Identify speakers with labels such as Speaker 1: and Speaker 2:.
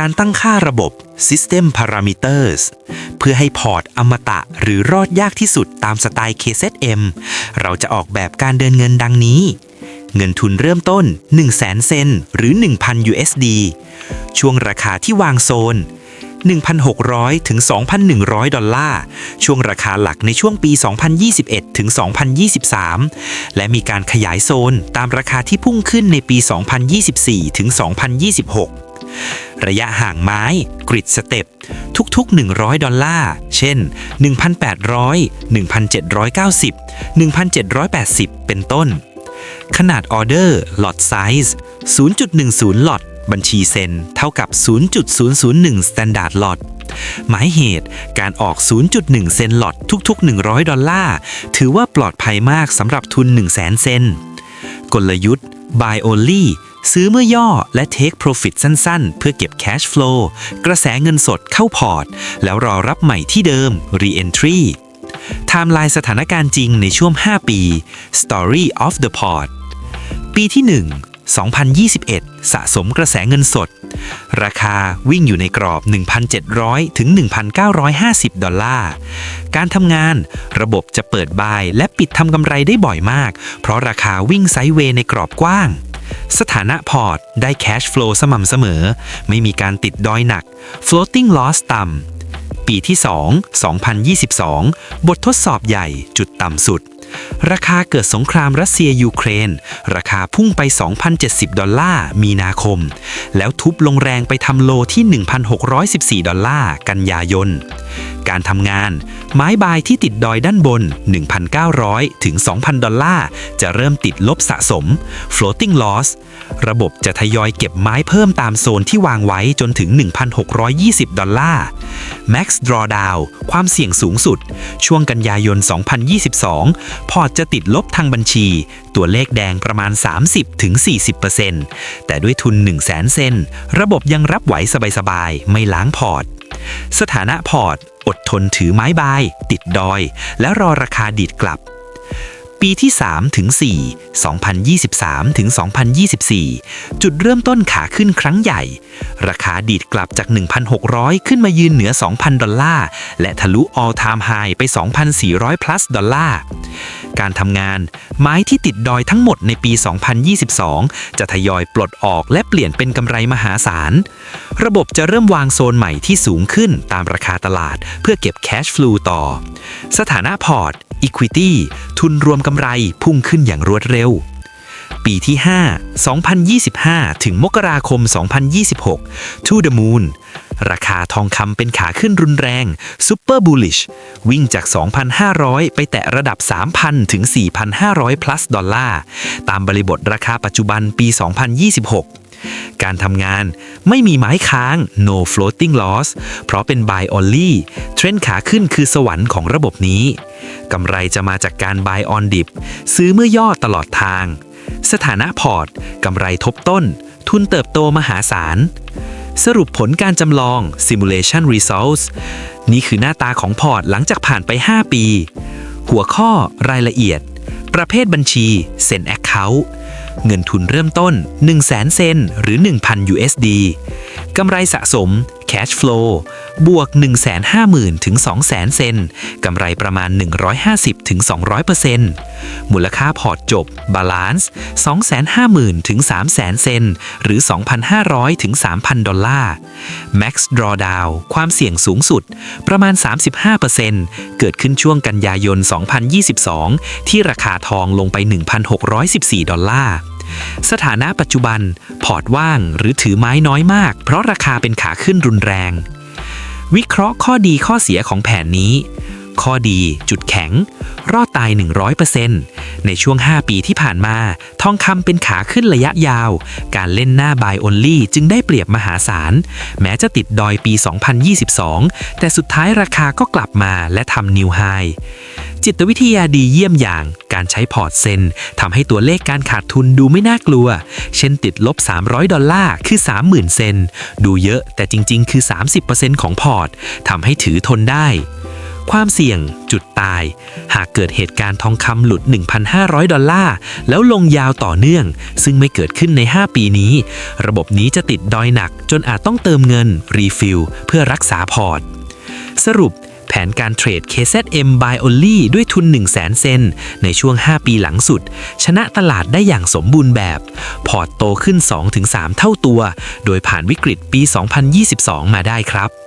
Speaker 1: การตั้งค่าระบบ System Parameters เพื่อให้พอร์ตอมตะหรือรอดยากที่สุดตามสไตล์ KZM เราจะออกแบบการเดินเงินดังนี้ เงินทุนเริ่มต้น 100,000 เซนหรือ 1,000 USD ช่วงราคาที่วางโซน 1,600 ถึง 2,100 ดอลลาร์ ช่วงราคาหลักในช่วงปี 2021 ถึง 2023 และมีการขยายโซนตามราคาที่พุ่งขึ้นในปี 2024 ถึง 2026 ระยะห่างไม้กริดสเต็ปทุกๆ 100 ดอลลาร์ เช่น 1,800 1,790 1,780 เป็นต้น ขนาดออเดอร์ lot size 0.10 lot บัญชีเซนเท่ากับ 0.001 standard lot หมายเหตุการออก 0.1 เซนลอตทุก ๆ 100 ดอลลาร์ ถือว่าปลอดภัยมากสำหรับทุน 1 0 0 0 0 0 เซน กลยุทธ์ buy only ซื้อเมื่อย่อและ take profit สั้นๆ เพื่อเก็บ cash flow กระแสเงินสดเข้าพอร์ต แล้วรอรับใหม่ที่เดิม re-entry ไทม์ไลน์สถานการณ์จริงในช่วง 5 ปี Story of the Port ปีที่ 1 2021 สะสมกระแสเงินสด ราคาวิ่งอยู่ในกรอบ 1,700 ถึง 1,950 ดอลลาร์ การทำงานระบบจะเปิดบายและปิดทำกำไรได้บ่อยมาก เพราะราคาวิ่งไซด์เวย์ในกรอบกว้าง สถานะพอร์ตได้ cash flow สม่ำเสมอ ไม่มีการติดดอยหนัก floating loss ต่ำปีที่ 2 2022 บททดสอบใหญ่จุดต่ำสุด ราคาเกิดสงครามรัสเซียยูเครน ราคาพุ่งไป 2,070 ดอลลาร์มีนาคม แล้วทุบลงแรงไปทำโลที่ 1,614 ดอลลาร์กันยายน การทำงาน ไม้บายที่ติดดอยด้านบน 1,900 ถึง 2,000 ดอลลาร์ จะเริ่มติดลบสะสม floating loss ระบบจะทยอยเก็บไม้เพิ่มตามโซนที่วางไว้จนถึง 1,620 ดอลลาร์ max drawdown ความเสี่ยงสูงสุด ช่วงกันยายน 2022พอร์ตจะติดลบทางบัญชี ตัวเลขแดงประมาณ 30-40%แต่ด้วยทุน 1 0 0 0 0แสนเซน ระบบยังรับไหวสบายๆ ไม่ล้างพอร์ต สถานะพอร์ต อดทนถือไม้บาย ติดดอย และรอราคาดีดกลับ ปีที่3ถึง4 2023ถึง2024 จุดเริ่มต้นขาขึ้นครั้งใหญ่ ราคาดีดกลับจาก 1,600 ขึ้นมายืนเหนือ 2,000 ดอลลาร์ และทะลุ all time high ไป 2,400 plus ดอลลาร์ การทำงาน ไม้ที่ติดดอยทั้งหมดในปี 2022 จะทยอยปลดออกและเปลี่ยนเป็นกำไรมหาศาล ระบบจะเริ่มวางโซนใหม่ที่สูงขึ้นตามราคาตลาด เพื่อเก็บ cash flow ต่อ สถานะพอร์ต Equity ทุนรวมกำไรพุ่งขึ้นอย่างรวดเร็ว ปีที่ 5 2025 ถึงมกราคม 2026 To the Moon ราคาทองคำเป็นขาขึ้นรุนแรง Super Bullish วิ่งจาก 2,500 ไปแตะระดับ 3,000 ถึง 4,500 plus ดอลลาร์ ตามบริบทราคาปัจจุบันปี 2026 การทำงานไม่มีไม้ค้าง no floating loss เพราะเป็น buy only เทรนด์ขาขึ้นคือสวรรค์ของระบบนี้กำไรจะมาจากการ buy on dip ซื้อเมื่อย่อตลอดทาง สถานะพอร์ตกำไรทบต้น ทุนเติบโตมหาศาล สรุปผลการจำลอง simulation results นี่คือหน้าตาของพอร์ตหลังจากผ่านไป 5 ปี หัวข้อรายละเอียด ประเภทบัญชีเซ็น Account เงินทุนเริ่มต้น 1 0 0 0 0 0 เซนหรือ 1,000 USD กำไรสะสม Cash Flow บวก 150,000 ถึง 200,000 เซนกำไรประมาณ 150 ถึง 200%มูลค่าพอร์ตจบ Balance 250,000 ถึง 300,000 เซนหรือ 2,500 ถึง 3,000 ดอลลาร์ Max Drawdown ความเสี่ยงสูงสุดประมาณ 35%เกิดขึ้นช่วงกันยายน 2022 ที่ราคาทองลงไป 1,614 ดอลลาร์ สถานะปัจจุบันพอร์ตว่างหรือถือไม้น้อยมาก เพราะราคาเป็นขาขึ้นรุนแรง วิเคราะห์ข้อดีข้อเสียของแผนนี้ ข้อดีจุดแข็ง รอดตาย 100%ในช่วง 5 ปีที่ผ่านมา ทองคำเป็นขาขึ้นระยะยาว การเล่นหน้า buy only จึงได้เปรียบมหาศาล แม้จะติดดอยปี 2022 แต่สุดท้ายราคาก็กลับมาและทำนิวไฮ จิตวิทยาดีเยี่ยมอย่าง การใช้พอร์ตเซนทำให้ตัวเลขการขาดทุนดูไม่น่ากลัว เช่นติดลบ 300 ดอลลาร์คือ 30,000 เซน ดูเยอะแต่จริง ๆ คือ 30%ของพอร์ตทำให้ถือทนได้ ความเสี่ยง จุดตาย หากเกิดเหตุการณ์ทองคำหลุด 1,500 ดอลลาร์ แล้วลงยาวต่อเนื่อง ซึ่งไม่เกิดขึ้นใน 5 ปีนี้ ระบบนี้จะติดดอยหนัก จนอาจต้องเติมเงินรีฟิลเพื่อรักษาพอร์ต สรุป แผนการเทรด KZM Buy Only ด้วยทุน 1 0 0 0 0 0 เซนในช่วง 5 ปีหลังสุด ชนะตลาดได้อย่างสมบูรณ์แบบ พอร์ตโตขึ้น 2-3 เท่าตัว โดยผ่านวิกฤตปี 2022 มาได้ครับ